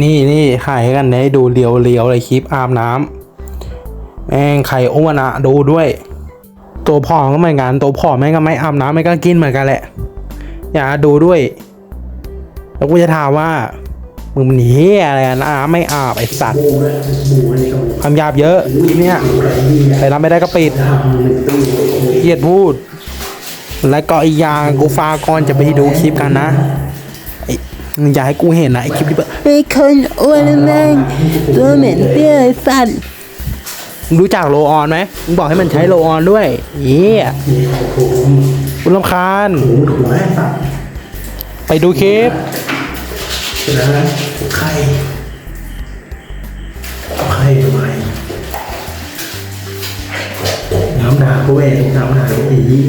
นี่นี่ขายกันได้ดูเรียวเรียวเลยคลิปอาบน้ำแม่งไข่อ้วนอะดูด้วย ตัวพ่อก็เหมือนกันตัวพ่อแม่งก็ไม่อาบน้ำไม่ก็กินเหมือนกันแหละ อย่าดูด้วย แล้วกูจะถามว่ามึงมันเฮียอะไรกันอาไม่อาบไอสัตว์คำหยาบเยอะคลิปเนี้ยอะไรดีใครรับไม่ได้ก็ปิดทำหนึ่งปีเกียดพูด และก็อีกอย่างกูฟาก่อนจะไปดูคลิปกันนะ อ้มึงอย่าให้กูเห็นนะไอคลิปที่แบบไอ้คนอ้วนแม่งตัวเหม็นเปรี้ยวไอ้สัตว์มึงรู้จักโลออนไหมมึงบอกให้มันใช้โลออนด้วยเฮียนี่ของผมกูรำคาญหูถูกไหมสัตว์ไปดูคลิปเสร็จแล้วนะไข่ไข่ทำไมน้ำด่ากูเองน้ำด่ากูอี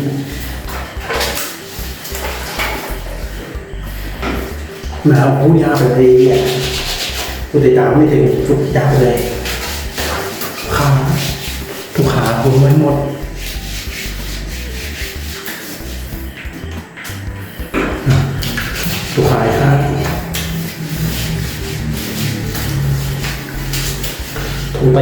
มาเอาผู้ยาไปเลยเนี่ยกูติดตามไม่ถึงฝึกยาไปเลยขาทุกขาผมไว้หมดทุกขายครับถูกไป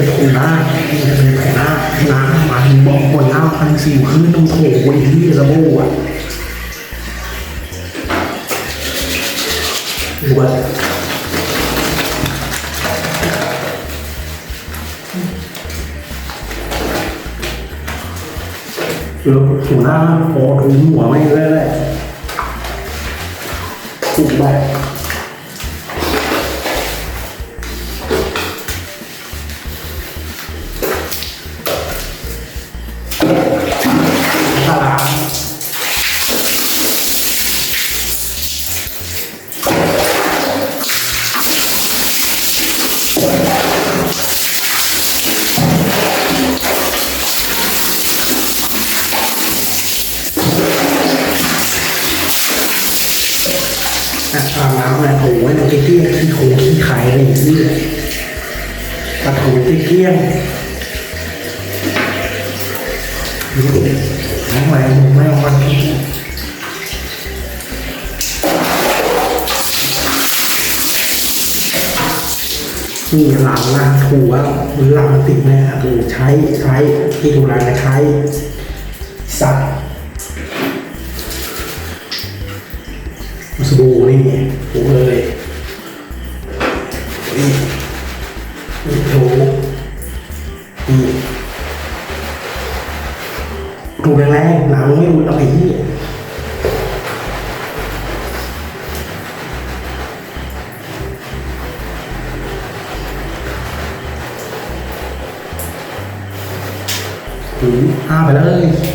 เป็นถูหน้าจะเป็นแผลหน้าน้ามาถึงบอกคนหน้าพันสิวขึ้นต้องโถไว้ที่สะโบอะดูว่าแล้วถูหน้าพอถูหัวไม่เลยเลยๆถูกแบบ อะไรอย่างนี้เลยตะถูที่เกี้ยงทำไมมึงไม่เอามากินนี่หลังนะถูว่าหลังติดแม่ถูใช้ใช้ที่ดูแลนะใช้สัตว์สบู่นี่ถูเลย นี่นี่ถูนี่ถูกแรงๆหนังไม่รู้เอาไปที่หืมอาไปเลย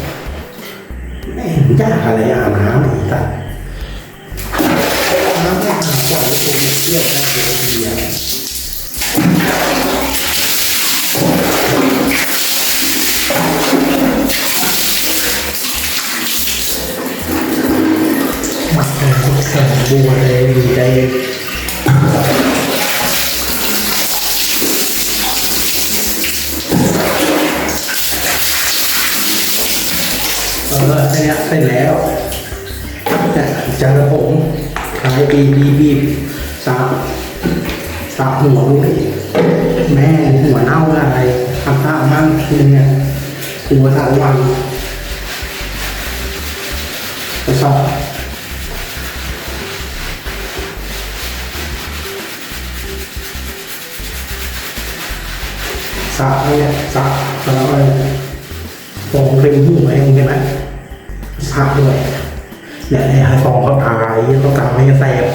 จานละผมขายบีบีบีบสาบสาบหัวลูกนี่แม่หัวเน่าอะไรทำตามมั่งทีเนี่ยหัวสารวันกระสอบสระเนี่ยสระแล้วอะไรฟองเร็วหูเองใช่ไหมสระด้วย อย่าให้ฟองเขาตายเขาตายไม่แสบ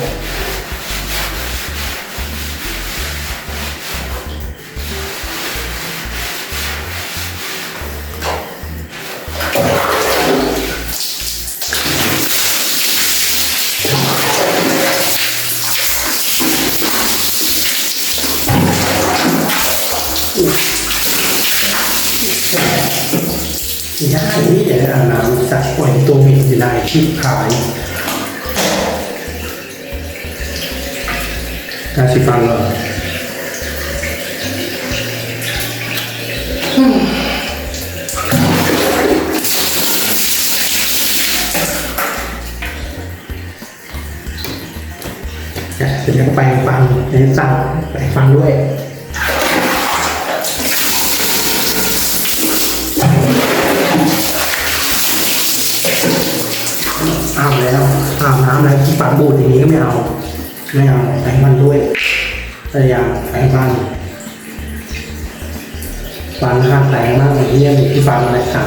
ไม่ได้นี่เดี๋ยวอาบน้ำสักปล่อยตัวเหม็นอยู่ได้ชิบหายกาสิฟังเหรออะเสร็จแล้วก็แปรงฟันในสั่งแปฟันด้วย อาบแล้ว อาบน้ำแล้วที่ปากบูดอย่างนี้ก็ไม่เอาไม่เอาไอ้มันด้วยพยายามแปรงฟันฟันห้ามแตงมากอย่างนี้ยังมีที่ฟันอะไรครับ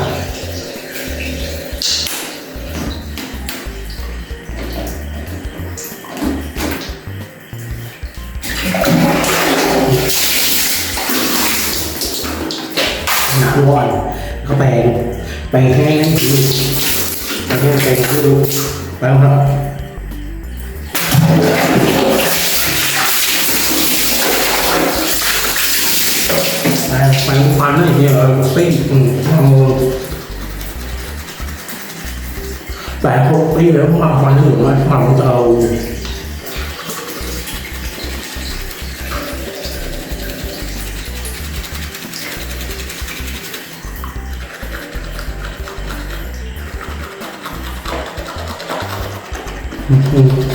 แปรงครับไปไปควันนั่นเองเออปิ้งอืมเอาแต่พวกปิ้งแล้วพวกเอาควันถึงว่าควันมันเอา อืม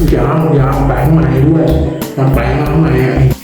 อืมเอออยาวยาวแปลงใหม่ด้วยมาแปลงมาให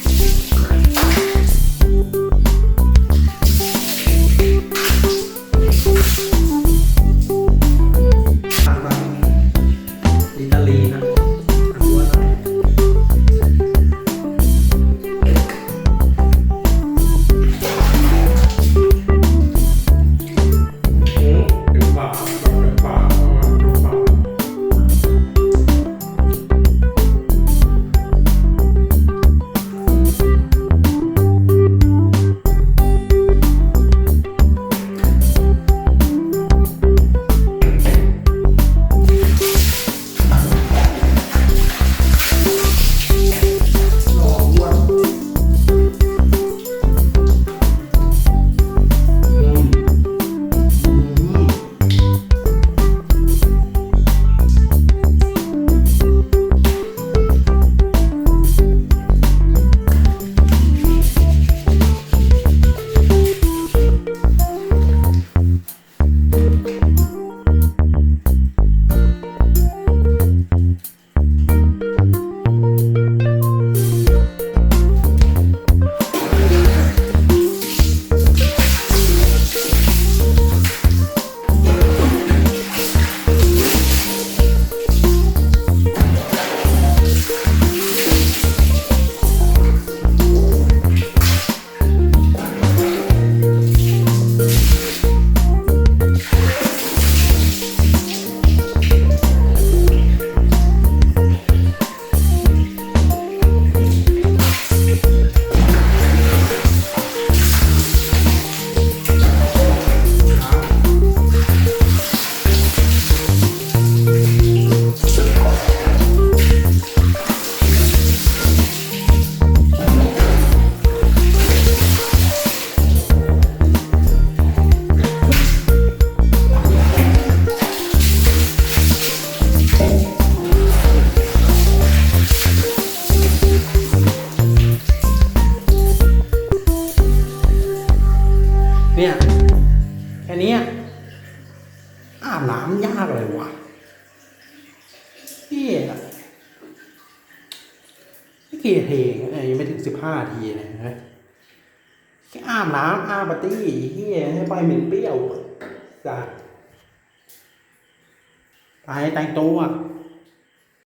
หนามยากเลยวะพี่ไม่กี่เทงยังไม่ถึงสิบห้าทีเลยนะแค่อาบน้ำอาบปาร์ตี้เฮียให้ไปเหม็นเปรี้ยวจ้ะไปแต่งตัว